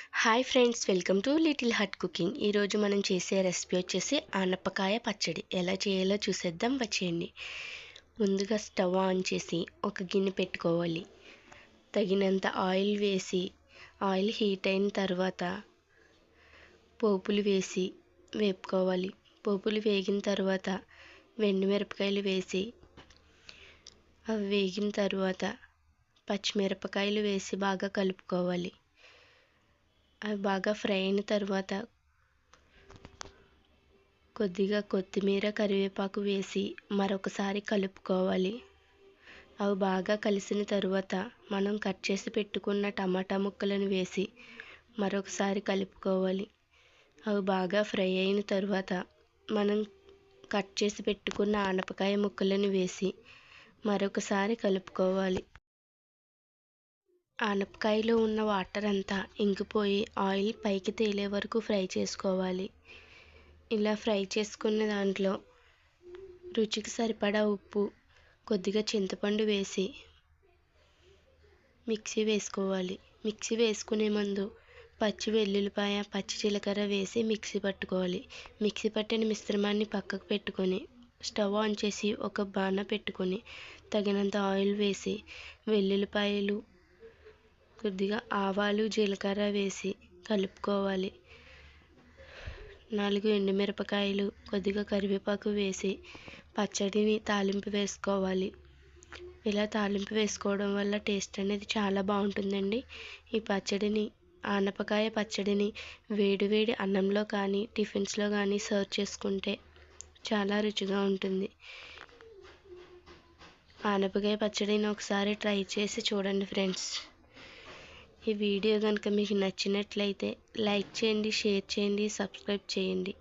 Hi friends welcome to little heart cooking ఈరోజు మనం చేసే రెసిపీ వచ్చేసి ఆనపకాయ పచ్చడి. ఎలా చేయాలో చూసేద్దాం వచ్చేయండి. ముందుగా స్టవ్ ఆన్ చేసి ఒక గిన్నె పెట్టుకోవాలి. తగినంత ఆయిల్ వేసి ఆయిల్ హీట్ అయిన తర్వాత పోపులు వేసి వేపుకోవాలి. పోపులు వేగిన తర్వాత మిరపకాయలు వేసి అవి వేగిన తర్వాత పచ్చిమిరపకాయలు వేసి బాగా కలుపుకోవాలి. అవి బాగా ఫ్రై అయిన తర్వాత కొద్దిగా కొత్తిమీర కరివేపాకు వేసి మరొకసారి కలుపుకోవాలి. అవి బాగా కలిసిన తరువాత మనం కట్ చేసి పెట్టుకున్న టమాటా ముక్కలను వేసి మరొకసారి కలుపుకోవాలి. అవి బాగా ఫ్రై అయిన తర్వాత మనం కట్ చేసి పెట్టుకున్న ఆనపకాయ ముక్కలను వేసి మరొకసారి కలుపుకోవాలి. ఆనపకాయలో ఉన్న వాటర్ అంతా ఇంకిపోయి ఆయిల్ పైకి తేలే వరకు ఫ్రై చేసుకోవాలి. ఇలా ఫ్రై చేసుకున్న దాంట్లో రుచికి సరిపడా ఉప్పు కొద్దిగా చింతపండు వేసి మిక్సీ వేసుకోవాలి. మిక్సీ వేసుకునే ముందు పచ్చి వెల్లుల్లిపాయ పచ్చి జీలకర్ర వేసి మిక్సీ పట్టుకోవాలి. మిక్సీ పట్టిన మిశ్రమాన్ని పక్కకు పెట్టుకొని స్టవ్ ఆన్ చేసి ఒక బాణ పెట్టుకొని తగినంత ఆయిల్ వేసి వెల్లుల్లిపాయలు కొద్దిగా ఆవాలు జీలకర్ర వేసి కలుపుకోవాలి. నాలుగు ఎండుమిరపకాయలు కొద్దిగా కరివేపాకు వేసి పచ్చడిని తాలింపు వేసుకోవాలి. ఇలా తాలింపు వేసుకోవడం వల్ల టేస్ట్ అనేది చాలా బాగుంటుందండి. ఈ పచ్చడిని ఆనపకాయ పచ్చడిని వేడివేడి అన్నంలో కానీ టిఫిన్స్లో కానీ సర్వ్ చేసుకుంటే చాలా రుచిగా ఉంటుంది. ఆనపకాయ పచ్చడిని ఒకసారి ట్రై చేసి చూడండి ఫ్రెండ్స్. ఈ వీడియో కనుక మీకు నచ్చినట్లయితే లైక్ చేయండి షేర్ చేయండి సబ్స్క్రైబ్ చేయండి.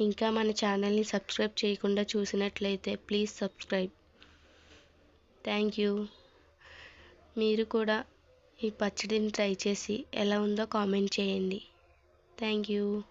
ఇంకా మన ఛానల్ని సబ్స్క్రైబ్ చేయకుండా చూసినట్లయితే ప్లీజ్ సబ్స్క్రైబ్. Thank you. మీరు కూడా ఈ పచ్చడిని ట్రై చేసి ఎలా ఉందో కామెంట్ చేయండి. Thank you.